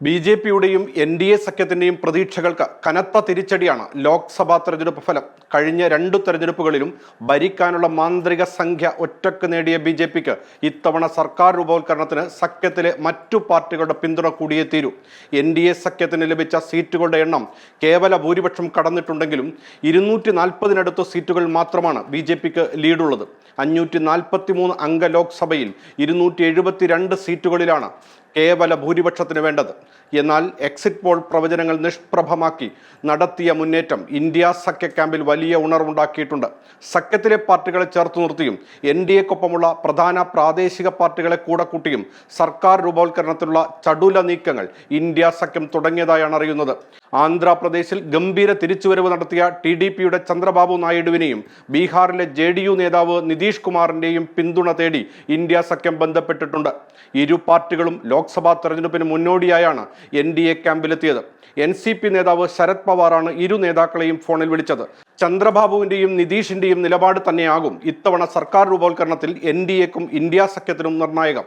B J പിയുടെയും N D A സഖ്യത്തിന്റെയും പ്രതീക്ഷകൾക്ക് കനത്ത തിരിച്ചടിയാണ് ലോക്സഭാ തെരഞ്ഞെടുപ്പ് ഫലം. കഴിഞ്ഞ രണ്ടു തെരഞ്ഞെടുപ്പുകളിലും ഭരിക്കാനുള്ള മാന്ത്രിക സംഖ്യ ഒറ്റയ്ക്ക് നേടിയ ബി ജെ പിക്ക് ഇത്തവണ സർക്കാർ രൂപവത്കരണത്തിന് സഖ്യത്തിലെ മറ്റു പാർട്ടികളുടെ പിന്തുണ കൂടിയേ തീരൂ. എൻ ഡി എ സഖ്യത്തിന് ലഭിച്ച സീറ്റുകളുടെ എണ്ണം കേവല ഭൂരിപക്ഷം കടന്നിട്ടുണ്ടെങ്കിലും ഇരുന്നൂറ്റി നാൽപ്പതിനടുത്ത് സീറ്റുകൾ മാത്രമാണ് ബി ജെ പിക്ക് ലീഡുള്ളത്. അഞ്ഞൂറ്റി നാൽപ്പത്തി മൂന്ന് അംഗ ലോക്സഭയിൽ ഇരുന്നൂറ്റി എഴുപത്തിരണ്ട് സീറ്റുകളിലാണ് കേവല ഭൂരിപക്ഷത്തിന് വേണ്ടത്. എന്നാൽ എക്സിറ്റ് പോൾ പ്രവചനങ്ങൾ നിഷ്പ്രഭമാക്കി നടത്തിയ മുന്നേറ്റം ഇന്ത്യ സഖ്യ ക്യാമ്പിൽ വലിയ ഉണർവുണ്ടാക്കിയിട്ടുണ്ട്. സഖ്യത്തിലെ പാർട്ടികളെ ചേർത്ത് നിർത്തിയും എൻ ഡി എക്കൊപ്പമുള്ള പ്രധാന പ്രാദേശിക പാർട്ടികളെ കൂടെ കൂട്ടിയും സർക്കാർ രൂപവൽക്കരണത്തിലുള്ള ചടുല നീക്കങ്ങൾ ഇന്ത്യ സഖ്യം തുടങ്ങിയതായാണ് അറിയുന്നത്. ആന്ധ്രാപ്രദേശിൽ ഗംഭീര തിരിച്ചുവരവ് നടത്തിയ ടി ഡി പിയുടെ ചന്ദ്രബാബു നായിഡുവിനെയും ബീഹാറിലെ ജെ ഡി യു നേതാവ് നിതീഷ് കുമാറിന്റെയും പിന്തുണ തേടി ഇന്ത്യ സഖ്യം ബന്ധപ്പെട്ടിട്ടുണ്ട്. ഇരു പാർട്ടികളും ലോക്സഭാ തെരഞ്ഞെടുപ്പിന് മുന്നോടിയായാണ് എൻ ഡി എ ക്യാമ്പിലെത്തിയത്. എൻ സി പി നേതാവ് ശരത് പവാറാണ് ഇരു നേതാക്കളെയും ഫോണിൽ വിളിച്ചത്. ചന്ദ്രബാബുവിന്റെയും നിതീഷിന്റെയും നിലപാട് തന്നെയാകും ഇത്തവണ സർക്കാർ രൂപവൽക്കരണത്തിൽ എൻ ഡി എക്കും ഇന്ത്യ സഖ്യത്തിനും നിർണായകം.